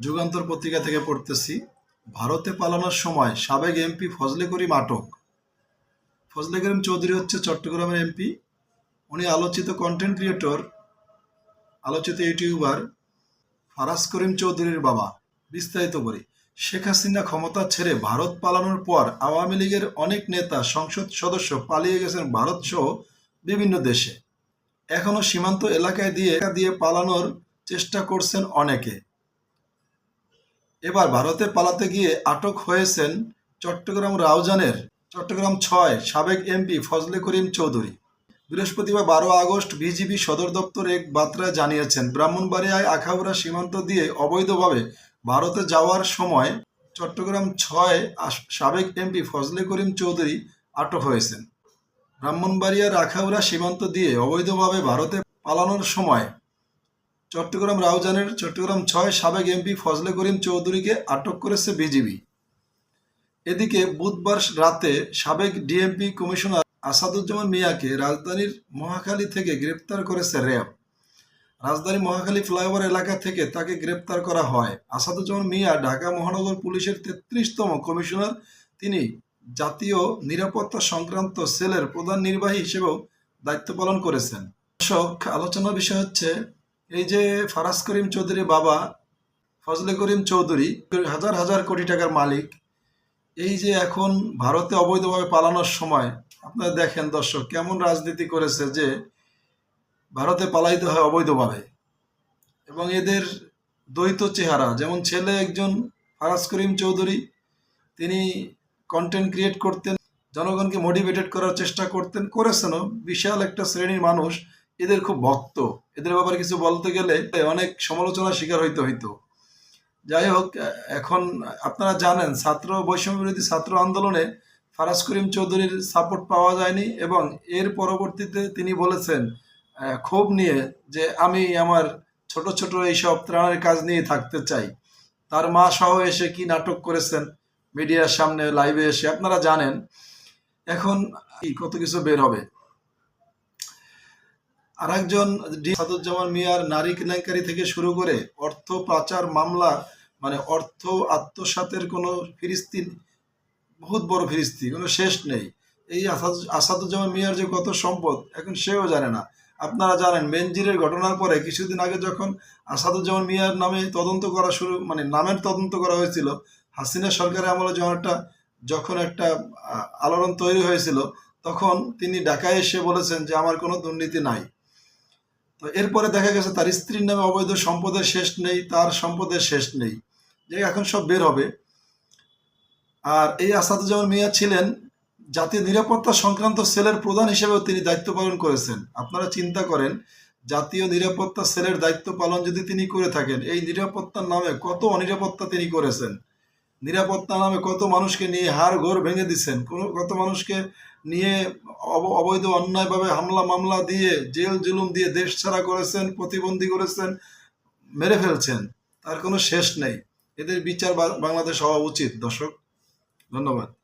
যুগান্তর পত্রিকা থেকে পড়তেছি। ভারতে পালানোর সময় সাবেক এমপি ফজলে করিম আটক। ফজলে করিম চৌধুরী হচ্ছে চট্টগ্রামের এমপি। উনি আলোচিত কন্টেন্ট ক্রিয়েটর আলোচিত ইউটিউবার ফারাজ করিম চৌধুরীর বাবা। বিস্তারিত করি। শেখ হাসিনা ক্ষমতা ছেড়ে ভারত পালানোর পর আওয়ামী লীগের অনেক নেতা, সংসদ সদস্য পালিয়ে গেছেন ভারত সহ বিভিন্ন দেশে। এখনও সীমান্ত এলাকায় দিয়ে দিয়ে পালানোর চেষ্টা করছেন অনেকে। এবার ভারতে পালাতে গিয়ে আটক হয়েছেন চট্টগ্রাম রাউজানের চট্টগ্রাম ছয় সাবেক এমপি ফজলে করিম চৌধুরী। বৃহস্পতিবার বারো আগস্ট বিজিবি সদর দপ্তর এক বার্তায় জানিয়েছেন, ব্রাহ্মণবাড়িয়ায় আখাউড়া সীমান্ত দিয়ে অবৈধভাবে ভারতে যাওয়ার সময় চট্টগ্রাম ছয় সাবেক এমপি ফজলে করিম চৌধুরী আটক হয়েছেন। ব্রাহ্মণবাড়িয়ার আখাউড়া সীমান্ত দিয়ে অবৈধভাবে ভারতে পালানোর সময় চট্টগ্রাম রাউজানের চট্টগ্রাম ছয় সাবেক এমপি ফজলে করিম চৌধুরীকে আটক করেছে বিজিবি। এদিকে বুধবার রাতে সাবেক ডিএমপি কমিশনার আসাদুজ্জামান মিয়াকে রাজধানীর মহাখালী থেকে গ্রেপ্তার করেছে র্যাব। রাজধানী মহাখালী ফ্লাইওভার এলাকা থেকে তাকে গ্রেপ্তার করা হয়। আসাদুজ্জামান মিয়া ঢাকা মহানগর পুলিশের তেত্রিশতম কমিশনার। তিনি জাতীয় নিরাপত্তা সংক্রান্ত সেলের প্রধান নির্বাহী হিসেবেও দায়িত্ব পালন করেছেন। আলোচনার বিষয় হচ্ছে এই যে ফারাজ করিম চৌধুরী বাবা, ফজলে করিম চৌধুরী, হাজার হাজার কোটি টাকার মালিক, এই যে এখন ভারতে অবৈধভাবে পালানোর সময়, আপনারা দেখেন দর্শক, কেমন রাজনীতি করেছে যে ভারতে পালাইতে হয় অবৈধভাবে। এবং এদের দ্বৈত চেহারা, যেমন ছেলে একজন ফারাজ করিম চৌধুরী, তিনি কন্টেন্ট ক্রিয়েট করতেন, জনগণকে মোটিভেটেড করার চেষ্টা করতেন, করেছেনও, বিশাল একটা শ্রেণির মানুষ। এদের খুব ভক্ত। এদের ব্যাপারে কিছু বলতে গেলে অনেক সমালোচনার শিকার হইতে হইতো। যাই হোক, এখন আপনারা জানেন, ছাত্র, বৈষম্য বিরোধী ছাত্র আন্দোলনে ফারাজ করিম চৌধুরীর সাপোর্ট পাওয়া যায়নি এবং এর পরবর্তীতে তিনি বলেছেন ক্ষোভ নিয়ে যে আমি আমার ছোট ছোট এইসব ত্রাণের কাজ নিয়ে থাকতে চাই। তার মা সহ এসে কি নাটক করেছেন মিডিয়ার সামনে লাইভে এসে, আপনারা জানেন। এখন কত কিছু বের হবে। আর একজন সাদুজ্জামান মিয়ার নারী কেলেঙ্কারি থেকে শুরু করে অর্থ পাচার মামলা মানে অর্থ আত্মসাতের কোনো ফিরিস্তি, বহুত বড় ফিরিস্তি, কোনো শেষ নেই। এই আসাদ- আসাদুজ্জামান মিয়ার যে কত সম্পদ, এখন সেও জানে না। আপনারা জানেন বেনজিরের ঘটনার পরে কিছুদিন আগে যখন আসাদুজ্জামান মিয়ার নামে তদন্ত করা শুরু মানে নামের তদন্ত করা হয়েছিল, হাসিনা সরকারের আমলে যখন একটা যখন একটা আলোড়ন তৈরি হয়েছিল, তখন তিনি ঢাকায় এসে বলেছেন যে আমার কোনো দুর্নীতি নাই। তো এরপরে দেখা গেছে তার স্ত্রীর নামে অবৈধ সম্পদের শেষ নেই, তার সম্পদের শেষ নেই। যে এখন সব বের হবে। আর এই আসাদুজ্জামান মিয়া ছিলেন জাতীয় নিরাপত্তা সংক্রান্ত সেলের প্রধান হিসেবেও তিনি দায়িত্ব পালন করেছেন। আপনারা চিন্তা করেন, জাতীয় নিরাপত্তা সেলের দায়িত্ব পালন যদি তিনি করে থাকেন, এই নিরাপত্তার নামে কত অনিরাপত্তা তিনি করেছেন? নিরাপত্তা নামে কত মানুষকে নিয়ে হাড় ঘোর ভেঙে দিচ্ছেন কোনো, কত মানুষকে নিয়ে অব- অবৈধ অন্যায়ভাবে হামলা মামলা দিয়ে জেল জুলুম দিয়ে দেশ ছাড়া করেছেন, প্রতিবন্ধী করেছেন, মেরে ফেলছেন? তার কোনো শেষ নেই। এদের বিচার বাংলাদেশ হওয়া উচিত। দর্শক, ধন্যবাদ।